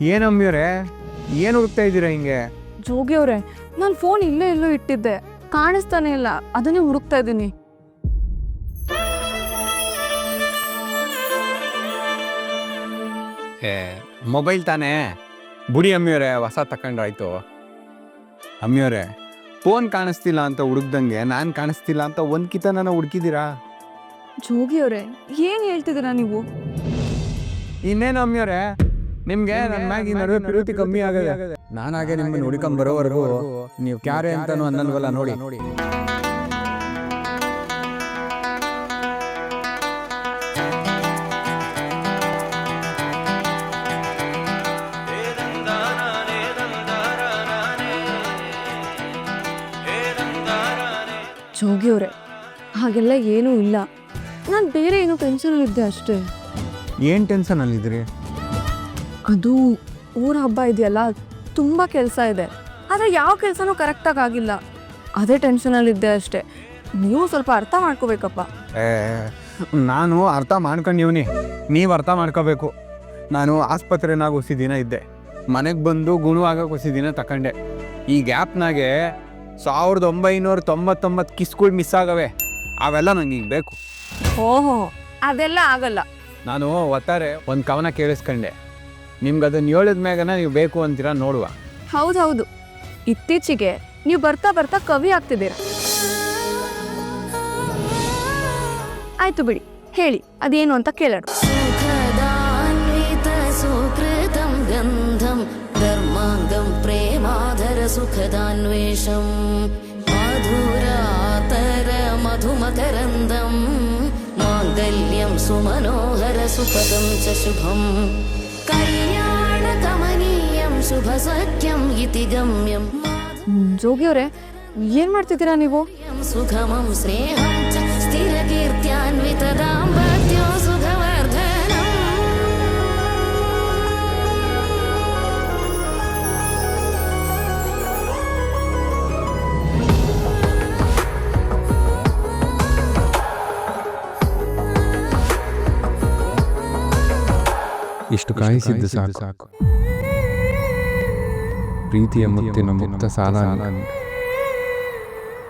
ಏನಮ್ಮಿವ್ರೆ ಏನು ಹುಡುಕ್ತಾ ಇದ್ದೀರಾ ಹಿಂಗೆ? ಜೋಗಿ ಅವರೇ ನಾನು ಫೋನ್ ಇಲ್ಲೇ ಇಲ್ಲೋ ಇಟ್ಟಿದ್ದೆ. ಕಾಣಿಸ್ತಾನೆ ಇಲ್ಲ. ಅದನ್ನೇ ಹುಡುಕ್ತಾ ಇದ್ದೀನಿ. ಏ ಮೊಬೈಲ್ ತಾನೇ? ಬುಡಿ ಅಮ್ಮಿಯವರೇ ಹೊಸ ತಕೊಂಡ್ರಾಯ್ತು ಅಮ್ಮಿಯವ್ರೆ ಫೋನ್ ಕಾಣಿಸ್ತಿಲ್ಲ ಅಂತ ಹುಡುಕ್ದಂಗೆ ನಾನು ಕಾಣಿಸ್ತಿಲ್ಲ ಅಂತ ಒಂದು ಕಿತನ ಹುಡುಕಿದ್ದೀರಾ? ಜೋಗಿ ಜೋಗಿಯವ್ರೆ ಏನ್ ಹೇಳ್ತಿದ್ದೀರಾ ನೀವು? ಇನ್ನೇನು ಅಮ್ಮಿಯವರೇ ನಿಮ್ಗೆ ನನ್ನ ಮ್ಯಾಗಿ ನಡುವೆ ಪ್ರೀತಿ ಕಮ್ಮಿ ಆಗದೆ. ನಾನಾಗೆ ನಿಮ್ಮನ್ನ ಹುಡುಕಂಡ್ ಬರೋವರೆಗೂ ನೀವು ಕ್ಯಾರೆ ಅಂತಾನು ಅನ್ನಲ್ವಲ್ಲ ನೋಡಿ. ನೋಡಿ. ಜೋಗಿಯವ್ರೆ ಹಾಗೆಲ್ಲ ಏನೂ ಇಲ್ಲ. ನಾನು ಬೇರೆ ಏನೋ ಟೆನ್ಷನಲ್ಲಿದ್ದೆ ಅಷ್ಟೇ. ಏನು ಟೆನ್ಷನ್ ಅಲ್ಲಿದ್ರಿ ಅದು ಊರ ಹಬ್ಬ ಇದೆಯಲ್ಲ ತುಂಬ ಕೆಲಸ ಇದೆ. ಆದರೆ ಯಾವ ಕೆಲಸನೂ ಕರೆಕ್ಟಾಗಿ ಆಗಿಲ್ಲ. ಅದೇ ಟೆನ್ಷನಲ್ಲಿದ್ದೆ ಅಷ್ಟೇ. ನೀವು ಸ್ವಲ್ಪ ಅರ್ಥ ಮಾಡ್ಕೋಬೇಕಪ್ಪ. ಏ ನಾನು ಅರ್ಥ ಮಾಡ್ಕೊಂಡಿವ್ನಿ. ನೀವು ಅರ್ಥ ಮಾಡ್ಕೋಬೇಕು. ನಾನು ಆಸ್ಪತ್ರೆನಾಗ ಹೊಸಿ ದಿನ ಇದ್ದೆ. ಮನೆಗೆ ಬಂದು ಗುಣವಾಗಕ್ಕೆ ಹೊಸಿ ದಿನ ತಕೊಂಡೆ. ಈ ಗ್ಯಾಪ್ನಾಗೆ ಸಾವಿರದ ಒಂಬೈನೂರ ತೊಂಬತ್ತೊಂಬತ್ತು ಕಿಸ್ಗಳು ಮಿಸ್ ಆಗವೆ. ಅವೆಲ್ಲ ನಂಗೆ ಈಗ ಬೇಕು. ಓಹೋ ಅದೆಲ್ಲ ಆಗಲ್ಲ. ನಾನು ಒತ್ತಾರೆ ಒಂದು ಕವನ ಕೇಳಿಸ್ಕೊಂಡೆ. ನಿಮ್ಗೆ ಅದನ್ನ ಹೇಳಿದ ಮ್ಯಾಗನ ನೀವು ಬೇಕು ಅಂತೀರಾ ನೋಡುವ. ಹೌದು ಹೌದು ಇತ್ತೀಚೆಗೆ ನೀವು ಬರ್ತಾ ಬರ್ತಾ ಕವಿ ಆಗ್ತಿದ್ದೀರ. ಆಯ್ತು ಬಿಡಿ ಹೇಳಿ ಅದೇನು ಅಂತ ಕೇಳೋಣ. സുഖദാന്വിതസുകൃതം ಗಂಧಂ ധർമാംഗം ಪ್ರೇಮಾಧರ സുഖദാന്വേഷം മധുരാതര ಸುಮನೋಹರ ಚ ಜೋಗಿ ಅವರೇ ಏನ್ ಮಾಡ್ತಿದ್ದೀರಾ ನೀವು? ಸುಖಮಂ ಸ್ನೇಹಂ ಸ್ಥಿರ ಕೀರ್ತ್ಯಾನ್ವಿತದಾಂಬ ಇಷ್ಟು ಕಾಯಿಸಿದ್ದು ಸಾಕು. ಸಾಕು. ಪ್ರೀತಿಯ ಮುತ್ತಿನ ಮುಕ್ತ ಸಾಲ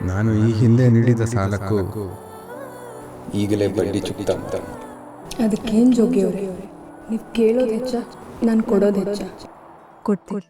ನಾನು ಈ ಹಿಂದೆ ನೀಡಿದ ಸಾಲಕ್ಕೂ ಈಗಲೇ ಬಡ್ಡಿ ಚುಕ್ತ ಅದಕ್ಕೇನು ಜೋಗಿ ಅವರೇ ನೀವು ಕೇಳೋದು ಹೆಚ್ಚ ನಾನು ಕೊಡೋದು ಹೆಚ್ಚ. ಕೊಡ್ತೀನಿ.